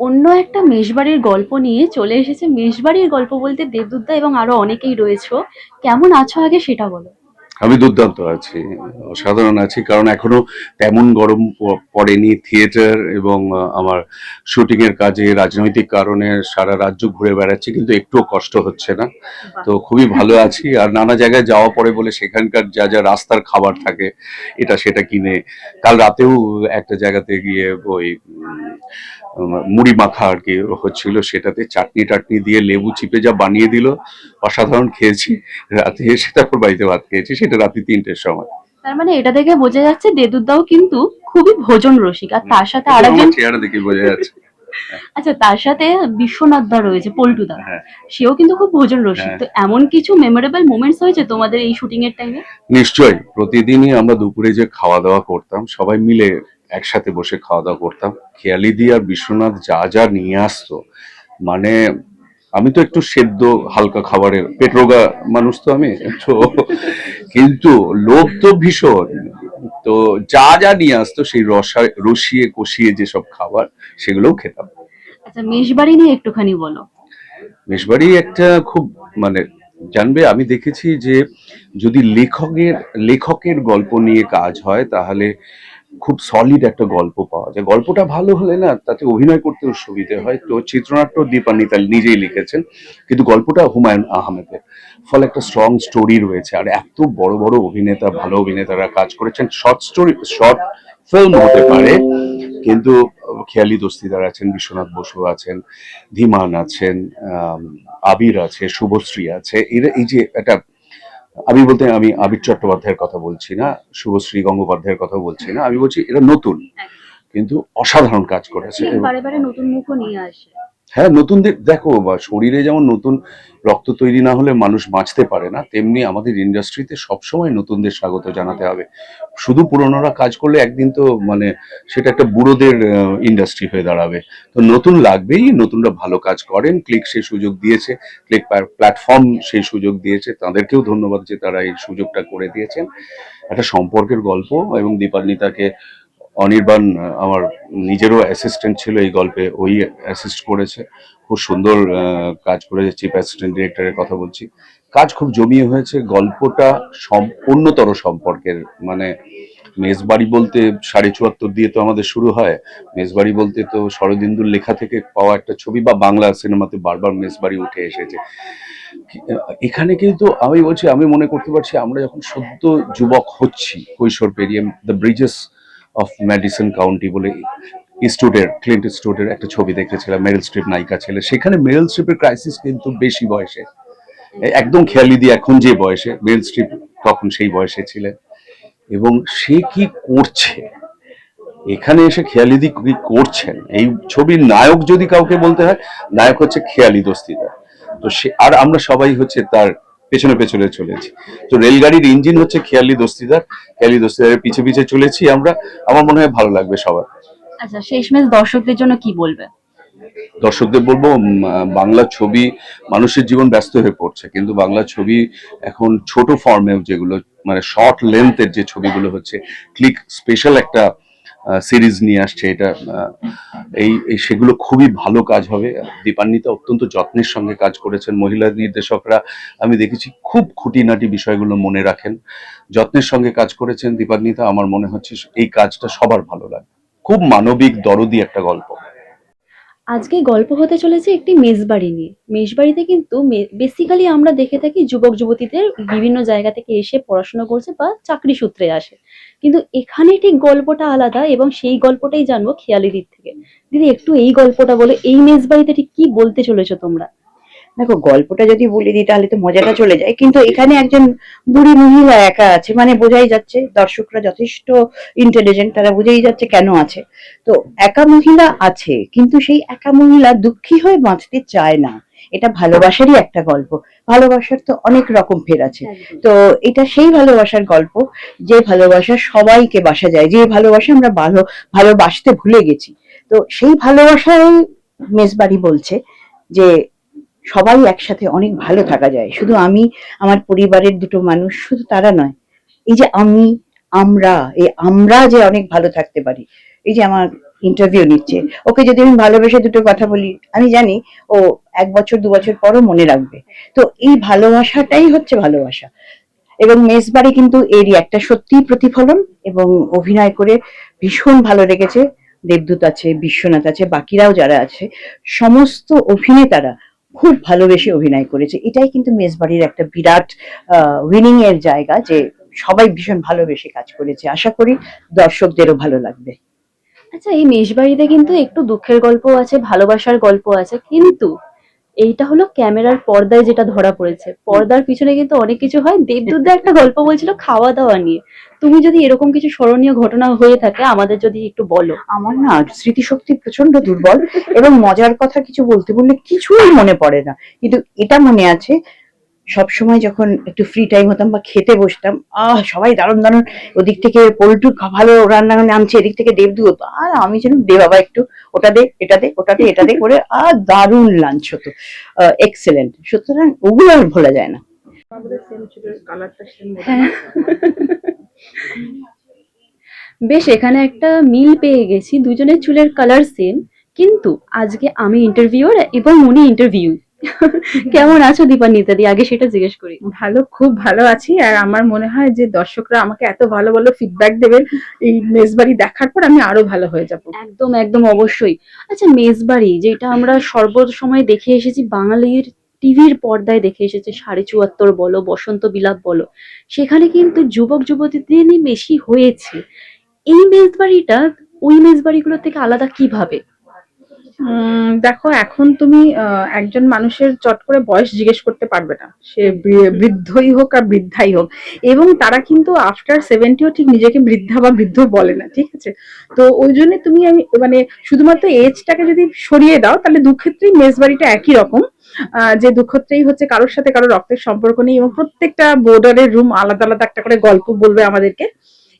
অন্য একটা মেষবাড়ির গল্প নিয়ে চলে এসেছে। মেষবাড়ির গল্প বলতে দেবদুদ্দা এবং আরও অনেকেই রয়েছে। কেমন আছো আগে সেটা বলো। আমি দুর্দান্ত আছি অসাধারণ আছি কারণ এখনও তেমন গরম পড়েনি থিয়েটার এবং আমার শুটিং এর কাজে রাজনৈতিক কারণে সারা রাজ্য ঘুরে বেড়াচ্ছি কিন্তু একটুও কষ্ট হচ্ছে না। তো খুবই ভালো আছি আর নানা জায়গায় যাওয়া পড়ে বলে সেখানকার যা যা রাস্তার খাবার থাকে এটা সেটা কিনে কাল রাতেও একটা জায়গাতে গিয়ে ওই মুড়ি মাখা আর কি হচ্ছিল সেটাতে চাটনি টাটনি দিয়ে লেবু চিপে যা বানিয়ে দিল অসাধারণ খেয়েছি রাতে এসে তারপর বাড়িতে ভাত খেয়েছি সেটা রাতে তিনটের সময়। তার মানে এটা থেকে বোঝা যাচ্ছে দেবদুদ্দাও কিন্তু খুবই ভোজন রসিক। আর তার সাথে আরেকজন চেহারা দেখে বোঝা যাচ্ছে। আচ্ছা তার সাথে বিশ্বনাথ দা রয়েছে পল্টু দা। সেও কিন্তু খুব ভোজন রসিক। হ্যাঁ। তো এমন কিছু মেমোরেবল মোমেন্টস হয়েছে তোমাদের এই শুটিং এর টাইমে নিশ্চয়ই। প্রতিদিনই আমরা দুপুরে যে খাওয়া দাওয়া করতাম সবাই মিলে একসাথে বসে খাওয়া দাওয়া করতাম। খেয়ালি দিয়ে আর বিশ্বনাথ যা যা নিয়ে আসতো মানে আমি তো একটু সেদ্ধ হালকা খাবারের পেট রোগা মানুষ তো আমি তো কিন্তু লোভ তো ভীষণ। তো যা যা নিয়ে আসতো সেই রসা রসিয়ে কষিয়ে যেসব খাবার সেগুলোও খেতাম। আচ্ছা মেষবাড়ি নিয়ে একটুখানি বলো। মেশবাড়ি একটা খুব মানে জানবে আমি দেখেছি যে যদি লেখকের লেখকের গল্প নিয়ে কাজ হয় তাহলে খুব সলিড একটা গল্প পাওয়া যায়। গল্পটা ভালো হলে না, তাতে অভিনয় করতেও সুবিধে হয়। তো চিত্রনাট্য দীপান্বিতা নিজেই লিখেছেন, কিন্তু গল্পটা হুমায়ুন আহমেদের। ফলে একটা স্ট্রং স্টোরি রয়েছে। আর এত বড় বড় অভিনেতা, ভালো অভিনেতারা কাজ করেছেন। শর্ট স্টোরি শর্ট ফিল্ম হতে পারে, কিন্তু খেয়ালি দস্তিদার আছেন, বিশ্বনাথ বসু আছেন, ধীমান আছেন আবির আছে, শুভশ্রী আছে। এরা এই যে একটা আমি বলতে আমি আবির চট্টোপাধ্যায়ের কথা বলছি না শুভশ্রী গঙ্গোপাধ্যায়ের কথা বলছি না আমি বলছি এরা নতুন। কিন্তু অসাধারণ কাজ করেছে বারে বারে নতুন মুখও নিয়ে আসে। হ্যাঁ নতুনদের দেখো শরীরে যেমন নতুন রক্ত তৈরি না হলে মানুষ বাঁচতে পারে না, তেমনি আমাদের ইন্ডাস্ট্রিতে সবসময় নতুনদের স্বাগত জানাতে হবে। শুধু পুরনোরা কাজ করলে একদিন তো মানে সেটা একটা বুড়োদের ইন্ডাস্ট্রি হয়ে দাঁড়াবে। তো নতুন লাগবেই, নতুনরা ভালো কাজ করেন ক্লিক সেই সুযোগ দিয়েছে ক্লিক প্ল্যাটফর্ম সেই সুযোগ দিয়েছে, তাদেরকেও ধন্যবাদ যে তারা এই সুযোগটা করে দিয়েছেন। একটা সম্পর্কের গল্প এবং দীপান্বিতাকে অনির্বাণ আমার নিজেরও অ্যাসিস্ট্যান্ট ছিল এই গল্পে, ওই অ্যাসিস্ট করেছে। খুব সুন্দর কাজ করেছে চিফ অ্যাসিস্ট্যান্ট ডিরেক্টরের কথা বলছি। কাজ খুব জমিয়ে হয়েছে, গল্পটা সম্পূর্ণতর সম্পর্কের। মানে মেজবাড়ি বলতে সাড়ে চুয়াত্তর দিয়ে তো আমাদের শুরু হয়, মেজবাড়ি বলতে তো শরদিন্দুর লেখা থেকে পাওয়া একটা ছবি বা বাংলা সিনেমাতে বারবার মেজবাড়ি উঠে এসেছে। এখানে কিন্তু আমি বলছি, আমি মনে করতে পারছি, আমরা যখন সদ্য যুবক হচ্ছি, কৈশোর পেরিয়ে the bridges of Madison County বলে স্টুডের ক্লিন্ট স্টুডের একটা ছবি দেখেছিলাম মেরিল স্ট্রিপ নায়িকা ছেলে। সেখানে মেরিল স্ট্রিপের ক্রাইসিস কিন্তু বেশি বয়সে। একদম খেয়ালি দিয়ে এখন যে বয়সে মেরিল স্ট্রিপ তখন সেই বয়সে ছিলেন। এবং সে কি করছে? এখানে এসে খেয়ালিদি কি করছেন? এই ছবির নায়ক যদি কাউকে বলতে হয়, নায়ক হচ্ছে খেয়ালি দস্তিদার তো সে, আর আমরা সবাই হচ্ছে তার পেছনে পেছনে চলেছি। তো রেলগাড়ির ইঞ্জিন হচ্ছে খেয়ালি দস্তিদার। খেয়ালি দস্তিদারের পিছে পিছে চলেছি আমরা। আমার মনে হয় ভালো লাগবে সবার। আচ্ছা শেষমেশ দর্শকদের জন্য কি বলবে? দর্শকদের বলব বাংলা ছবি মানুষের জীবন ব্যস্ত হয়ে পড়ছে। কিন্তু বাংলা ছবি এখন ছোট ফর্মে যেগুলো মানে শর্ট লেন্থের যে ছবিগুলো হচ্ছে ক্লিক স্পেশাল একটা সিরিজ নিয়ে আসছে এটা এই সেগুলো খুবই ভালো কাজ হবে। দীপান্বিতা অত্যন্ত যত্নের সঙ্গে কাজ করেছেন। মহিলা নির্দেশকরা, আমি দেখেছি খুব খুঁটিনাটি বিষয়গুলো মনে রাখেন। যত্নের সঙ্গে কাজ করেছেন দীপান্বিতা। আমার মনে হচ্ছে এই কাজটা সবার ভালো লাগে খুব মানবিক, দরদি একটা গল্প। আজকে গল্প হতে চলেছে একটি মেজবাড়ি নিয়ে। মেজবাড়িতে কিন্তু বেসিক্যালি আমরা দেখে থাকি যুবক যুবতীদের বিভিন্ন জায়গা থেকে এসে পড়াশোনা করছে বা চাকরি সূত্রে আসে। কিন্তু এখানে ঠিক গল্পটা আলাদা এবং সেই গল্পটাই জানব খেয়ালি দিক থেকে। দিদি, একটু এই গল্পটা বলে, এই মেজবাড়িতে ঠিক কি বলতে চলেছো তোমরা? দেখো গল্পটা যদি বলে দিই তাহলে তো মজাটা চলে যায়। কিন্তু এখানে একজন বুড়ি মহিলা একা আছে মানে বোঝাই যাচ্ছে দর্শকরা যথেষ্ট ইন্টেলিজেন্ট তারা বুঝেই যাচ্ছে কেন আছে। তো একা মহিলা আছে কিন্তু সেই একা মহিলা দুঃখী হয়ে বাঁচতে চায় না। এটা ভালোবাসারই একটা গল্প। ভালোবাসার তো অনেক রকম ফের আছে। তো এটা সেই ভালোবাসার গল্প যে ভালোবাসা সবাইকে বাসা যায় যে ভালোবাসা আমরা ভালো ভালোবাসতে ভুলে গেছি। তো সেই ভালোবাসায় মেজবাড়ি বলছে যে সবাই একসাথে অনেক ভালো থাকা যায়। শুধু আমি, আমার পরিবারের দুটো মানুষ, শুধু তারা নয়। এই যে আমি, আমরা, এই আমরা যে অনেক ভালো থাকতে পারি, এই যে আমার ইন্টারভিউ নিচ্ছে, ওকে যদি আমি ভালোবেসে দুটো কথা বলি, আমি জানি ও এক বছর, দু বছর পরও মনে রাখবে। তো এই ভালোবাসাটাই হচ্ছে ভালোবাসা। এবং মেজবাড়ি কিন্তু এরই একটা সত্যি প্রতিফলন এবং অভিনয় করে ভীষণ ভালো লেগেছে। দেবদূত আছে, বিশ্বনাথ আছে, বাকিরাও যারা আছে, সমস্ত অভিনেতারা খুব ভালোবেসে অভিনয় করেছে। এটাই কিন্তু মেজবাড়ির একটা বিরাট উইনিং এর জায়গা যে সবাই ভীষণ ভালোবেসে কাজ করেছে। আশা করি দর্শকদেরও ভালো লাগবে। আচ্ছা এই মেষবাড়িতে কিন্তু একটু দুঃখের গল্প আছে, ভালোবাসার গল্প আছে, কিন্তু এইটা হলো ক্যামেরার পর্দায় যেটা ধরা পড়েছে। পর্দার পিছনে কিন্তু অনেক কিছু হয়। দেবদূতদা একটা গল্প বলছিল, খাওয়া দাওয়া নিয়ে। তুমি যদি এরকম কিছু স্মরণীয় ঘটনা হয়ে থাকে আমাদের যদি একটু বলো। আমার না স্মৃতিশক্তি প্রচণ্ড দুর্বল এবং মজার কথা কিছু বলতে বললে কিছুই মনে পড়ে না। কিন্তু এটা মনে আছে সব সময় যখন একটু ফ্রি টাইম হতাম বা খেতে বসতাম আহ সবাই দারুণ দারুণ ওদিক থেকে পোল্ট্রি ভালো রান্না নামছে এদিক থেকে দেব দু হতো আর আমি যেন দে বাবা একটু ওটা দে এটা দে ওটা দে এটা দে করে আর দারুণ লাঞ্চ হতো। এক্সেলেন্ট সুতরাং ওগুলো আর ভোলা যায় না। হ্যাঁ। বেশ এখানে একটা মিল পেয়ে গেছি। দুজনের চুলের কালার সেম কিন্তু আজকে আমি ইন্টারভিউর এবং উনি ইন্টারভিউ কেমন আছো দীপান্বিতা দি? আগে সেটা জিজ্ঞেস করি। ভালো খুব ভালো আছি। আর আমার মনে হয় যে দর্শকরা আমাকে এত ভালো ভালো ফিডব্যাক দেবেন এই মেজবাড়ি দেখার পর আমি আরও ভালো হয়ে যাব। একদম একদম অবশ্যই। আচ্ছা মেজবাড়ি যেটা আমরা সর্বসময় দেখে এসেছি বাঙালির টিভির পর্দায় দেখে এসেছে, সাড়ে চুয়াত্তর বলো, বসন্ত বিলাপ বলো। সেখানে কিন্তু যুবক যুবতীদের নিয়ে বেশি হয়েছে। এই মেজবাড়িটা ওই মেজবাড়িগুলোর থেকে আলাদা কীভাবে? দেখো, এখন তুমি একজন মানুষের চট করে বয়স জিজ্ঞেস করতে পারবে না। সে বৃদ্ধই হোক আর বৃদ্ধাই হোক। এবং তারা কিন্তু আফটার সেভেন্টিও ঠিক নিজেকে বৃদ্ধা বা বৃদ্ধ বলে না, ঠিক আছে? তো ওই জন্য তুমি আমি মানে শুধুমাত্র এজটাকে যদি সরিয়ে দাও, তাহলে দুক্ষেত্রেই মেজবাড়িটা একই রকম। যে দুঃখত্রেই হচ্ছে কারোর সাথে কারোর রক্তের সম্পর্ক নেই এবং প্রত্যেকটা বোর্ডারের রুম আলাদা আলাদা একটা করে গল্প বলবে আমাদেরকে।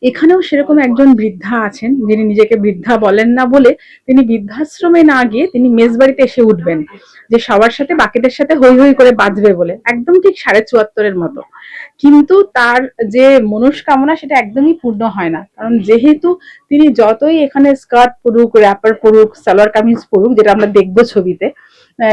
এখানেও সেরকম একজন বৃদ্ধা আছেন, যিনি নিজেকে বৃদ্ধা বলেন না বলে তিনি বৃদ্ধাশ্রমে না গিয়ে তিনি মেজবাড়িতে এসে উঠবেন, যে সবার সাথে বাকিদের সাথে হই হই করে বাঁচবে বলে, একদম ঠিক সাড়ে চুয়াত্তরের মতো। কিন্তু তার যে মনস্কামনা সেটা একদমই পূর্ণ হয় না, কারণ যেহেতু তিনি যতই এখানে স্কার্ট পরুক, র্যাপার পরুক, সালোয়ার কামিজ পরুক, যেটা আমরা দেখব ছবিতে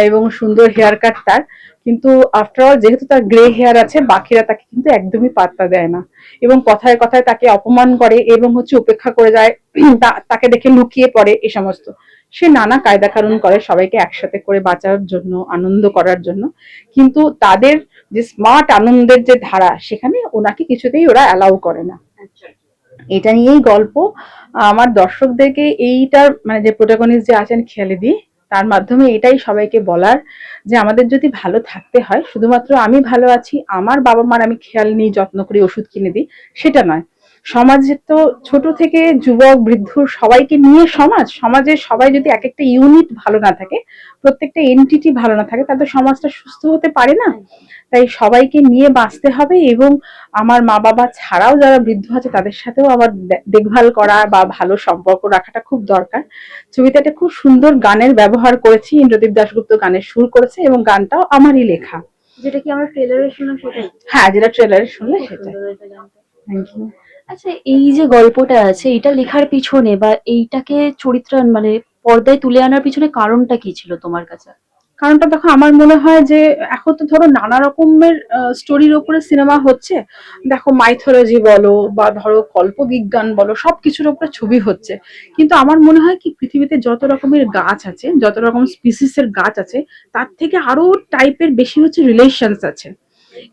এবং সুন্দর হেয়ার কাট তার কিন্তু আফটার অল যেহেতু তার গ্রে হেয়ার আছে, বাকিরা তাকে কিন্তু একদমই পাত্তা দেয় না। এবং কথায় কথায় তাকে অপমান করে এবং হচ্ছে উপেক্ষা করে যায় তাকে দেখে লুকিয়ে পড়ে এই সমস্ত। সে নানা কায়দা কানুন করে সবাইকে একসাথে করে বাঁচার জন্য, আনন্দ করার জন্য। কিন্তু তাদের যে স্মার্ট আনন্দের যে ধারা, সেখানে ওনাকে কিছুতেই ওরা অ্যালাউ করে না। এটা নিয়েই গল্প। আমার দর্শকদেরকে এইটার মানে যে প্রোটাগনিস্ট যে আছেন খেয়ালিদি তার মাধ্যমে এটাই সবাইকে বলার যে আমাদের যদি ভালো থাকতে হয়, শুধুমাত্র আমি ভালো আছি, আমার বাবা মার আমি খেয়াল নিই, যত্ন করি ওষুধ কিনে দিই, সেটা নয়। সমাজে তো ছোট থেকে যুবক বৃদ্ধ সবাইকে নিয়ে সমাজ সমাজে সবাই যদি এক একটা ইউনিট ভালো না থাকে প্রত্যেকটা এন্টিটি ভালো না থাকে তাহলে সমাজটা সুস্থ হতে পারে না। তাই সবাইকে নিয়ে বাঁচতে হবে এবং আমার মা বাবা ছাড়াও যারা বৃদ্ধ আছে তাদের সাথেও আমার দেখভাল করা বা ভালো সম্পর্ক রাখাটা খুব দরকার। ছবিতে একটা খুব সুন্দর গানের ব্যবহার করেছি ইন্দ্রদীপ দাশগুপ্ত গানের সুর করেছে এবং গানটাও আমারই লেখা। যেটা কি আমরা ট্রেলারে শুনলাম সেটাই? হ্যাঁ যেটা ট্রেলারে শুনলে সেটা সুন্দর হয়েছে গানটা। থ্যাংক ইউ আচ্ছা এই যে গল্পটা আছে, এটা লেখার পিছনে বা এইটাকে চরিত্র মানে পর্দায় তুলে আনার পিছনে কারণটা কি ছিল তোমার কাছে? কারণটা দেখো, আমার মনে হয় যে এখন তো ধরো নানা রকমের স্টোরির উপরে সিনেমা হচ্ছে। দেখো মাইথোলজি বলো বা ধরো কল্পবিজ্ঞান বলো, সবকিছুর উপরে ছবি হচ্ছে। কিন্তু আমার মনে হয় কি, পৃথিবীতে যত রকমের গাছ আছে, যত রকম স্পিসিসের গাছ আছে, তার থেকে আরও টাইপের বেশি হচ্ছে রিলেশনস আছে।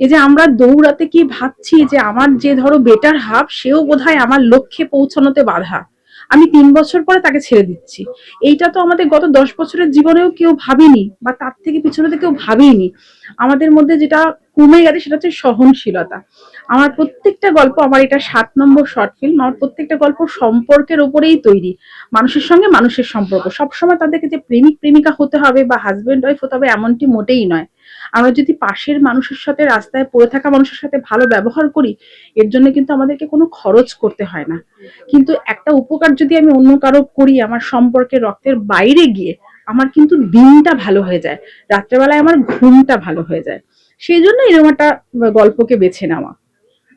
এই যে আমরা দৌড়াতে কি ভাবছি যে আমার যে ধরো বেটার হাফ সেও বোধহয় আমার লক্ষ্যে পৌঁছানোতে বাধা। আমি তিন বছর পরে তাকে ছেড়ে দিচ্ছি। এইটা তো আমাদের গত দশ বছরের জীবনেও কেউ ভাবেনি, বা তার থেকে পিছনে কেউ ভাবেনি আমাদের মধ্যে যেটা কমে গেছে সেটা হচ্ছে সহনশীলতা। আমার প্রত্যেকটা গল্প, আমার এটা সাত নম্বর শর্ট ফিল্ম আমার প্রত্যেকটা গল্প সম্পর্কের উপরেই তৈরি। মানুষের সঙ্গে মানুষের সম্পর্ক। সবসময় তাদেরকে যে প্রেমিক, প্রেমিকা হতে হবে বা হাজবেন্ড ওয়াইফ হতে হবে, এমনটি মোটেই নয়। আমরা যদি পাশের মানুষের সাথে, রাস্তায় পড়ে থাকা মানুষের সাথে ভালো ব্যবহার করি, এর জন্য কিন্তু আমাদেরকে কোনো খরচ করতে হয় না। কিন্তু একটা উপকার যদি আমি অন্য কারও করি, আমার সম্পর্কে রক্তের বাইরে গিয়ে, আমার কিন্তু দিনটা ভালো হয়ে যায়। রাত্রেবেলায় আমার ঘুমটা ভালো হয়ে যায়। সেই জন্য এরকম একটা গল্পকে বেছে নেওয়া।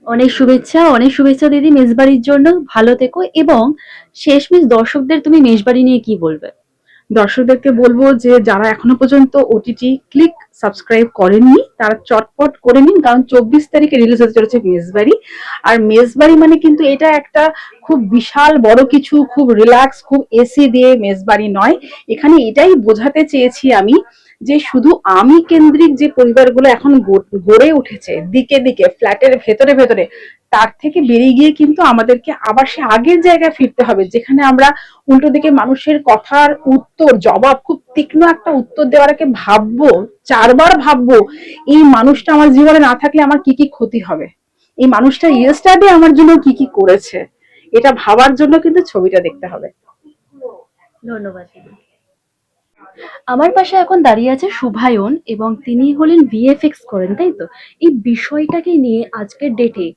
অনেক শুভেচ্ছা অনেক শুভেচ্ছা দিদি মেজবাড়ির জন্য। ভালো থেকো এবং শেষমেশ দর্শকদের তুমি মেজবাড়ি নিয়ে কি বলবে? দর্শকদেরকে বলব যে যারা এখনও পর্যন্ত ওটিটি ক্লিক সাবস্ক্রাইব করেননি, তারা চটপট করে নিন, কারণ চব্বিশ তারিখে রিলিজ হতে চলেছে মেজবাড়ি আর মেজবাড়ি মানে কিন্তু এটা একটা খুব বিশাল বড় কিছু, খুব রিল্যাক্স খুব এসি দিয়ে মেজবাড়ি নয়। এখানে এটাই বোঝাতে চেয়েছি আমি যে শুধু আমি কেন্দ্রিক যে পরিবারগুলো এখন গড়- উঠেছে, দিকে দিকে ফ্ল্যাটের ভেতরে ভেতরে তার থেকে বেরিয়ে গিয়ে কিন্তু আমাদেরকে আবার সে আগের জায়গায় ফিরতে হবে, যেখানে আমরা উল্টো দিকে মানুষের কথার উত্তর, জবাব খুব তীক্ষ্ণ একটা উত্তর দেওয়ার আগে ভাববো, চারবার ভাববো, এই মানুষটা আমার জীবনে না থাকলে আমার কি কি ক্ষতি হবে? এই মানুষটা ইয়েস্টারডে আমার জন্য কি কি করেছে? এটা ভাবার জন্য কিন্তু ছবিটা দেখতে হবে। ধন্যবাদ আমার পাশে এখন দাঁড়িয়ে আছে শুভায়ন এবং তিনি হলেন ভিএফএক্স করেন, তাই তো? এই বিষয়টাকে নিয়ে আজকের ডেটে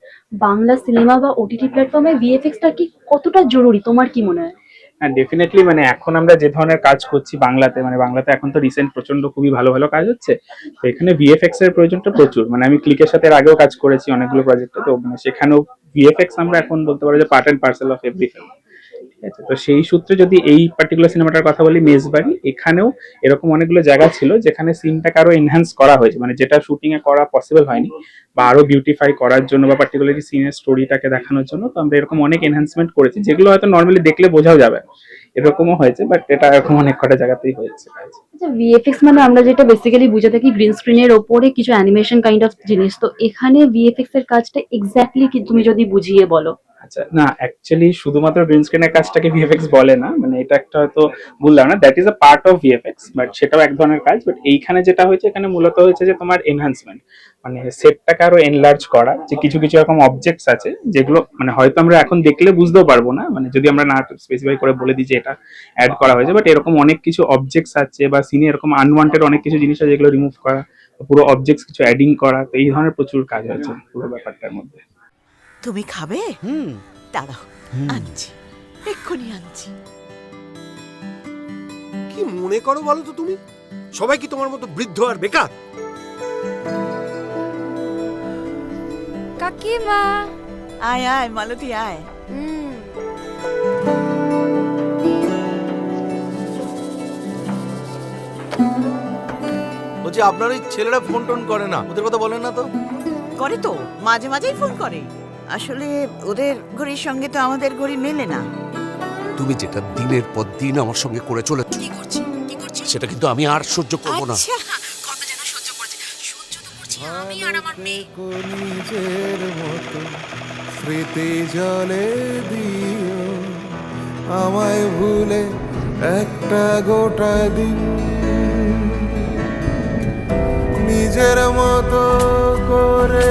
বাংলা সিনেমা বা ওটিটি প্ল্যাটফর্মে ভিএফএক্সটা কি কতটা জরুরি? তোমার কি মনে হয়? হ্যাঁ ডেফিনেটলি মানে এখন আমরা যে ধরনের কাজ করছি বাংলাতে মানে বাংলাতে এখন তো রিসেন্ট প্রচণ্ড খুবই ভালো ভালো কাজ হচ্ছে। তো এখানে ভিএফএক্স এর প্রয়োজনটা প্রচুর। মানে আমি ক্লিকের সাথে এর আগেও কাজ করেছি অনেকগুলো প্রজেক্টে তো মানে সেখানেও ভিএফএক্স আমরা এখন বলতে পারো যে part and parcel of every film তো সেই সূত্রে যদি এই পার্টিকুলার সিনেমাটার কথা বলি, মেজবাড়ি, এখানেও এরকম অনেকগুলো জায়গা ছিল যেখানে সিনটাকে আরও এনহ্যান্স করা হয়েছে। মানে যেটা শুটিং এ করা পসিবল হয়নি বা আরও বিউটিফাই করার জন্য বা পার্টিকুলারলি সিনের স্টোরিটাকে দেখানোর জন্য। তো আমরা এরকম অনেক এনহ্যান্সমেন্ট করেছি, যেগুলো হয়তো নর্মালি দেখলে বোঝাও যাবে। এরকমও হয়েছে বাট এটা এরকম অনেক কটা জায়গাতেই হয়েছে। আচ্ছা ভিএফএক্স মানে আমরা যেটা বেসিক্যালি বুঝে থাকি গ্রিন স্ক্রিনের ওপরে কিছু অ্যানিমেশন কাইন্ড অফ জিনিস। তো এখানে ভিএফএক্স এর কাজটা এক্স্যাক্টলি কি তুমি যদি বুঝিয়ে বলো? আচ্ছা না অ্যাকচুয়ালি শুধুমাত্র গ্রিন স্ক্রিনের কাজটাকে ভিএফএক্স বলে না মানে এটা একটা হয়তো বললাম না that is a part of VFX but সেটাও এক ধরনের কাজ বাট এইখানে যেটা হয়েছে, এখানে মূলত হয়েছে যে তোমার এনহান্সমেন্ট মানে সেটটাকে আরও এনলার্জ করা, যে কিছু কিছু এরকম অবজেক্টস আছে, যেগুলো মানে হয়তো আমরা এখন দেখলে বুঝতেও পারব না মানে যদি আমরা না স্পেসিফাই করে বলে দিই যে এটা অ্যাড করা হয়েছে বাট এরকম অনেক কিছু অবজেক্টস আছে, বা সিনে এরকম আনওয়ান্টেড অনেক কিছু জিনিস আছে যেগুলো রিমুভ করা, পুরো অবজেক্টস কিছু অ্যাডিং করা, তো এই ধরনের প্রচুর কাজ হয়েছে পুরো ব্যাপারটার মধ্যে। তুমি খাবে? হুম। দাঁড়াও আনছি। এক্ষুনি আনছি। কি মনে করো বলো তো তুমি? সবাই কি তোমার মতো বৃদ্ধ আর বেকার? কাকিমা। আয় আয় মালতী আয়। হুম। বলছি আপনার ওই ছেলেরা ফোন টোন করে না। ওদের কথা বলেন না তো? করে তো মাঝে মাঝেই ফোন করে। আসলে ওদের ঘড়ির সঙ্গে তো আমাদের ঘড়ি মেলে না। তুমি যেটা দিনের পর দিন আমার সঙ্গে করে চলেছ কি করছি? কি করছি? সেটা কিন্তু আমি আর সহ্য করব না। আচ্ছা কত যেন সহ্য করছে। সহ্য তো করছি আমি আর আমার মেয়ে। নিজের মতো স্মৃতি জলে দিও। আমায় ভুলে একটা গোটা দিন। নিজের মতো করে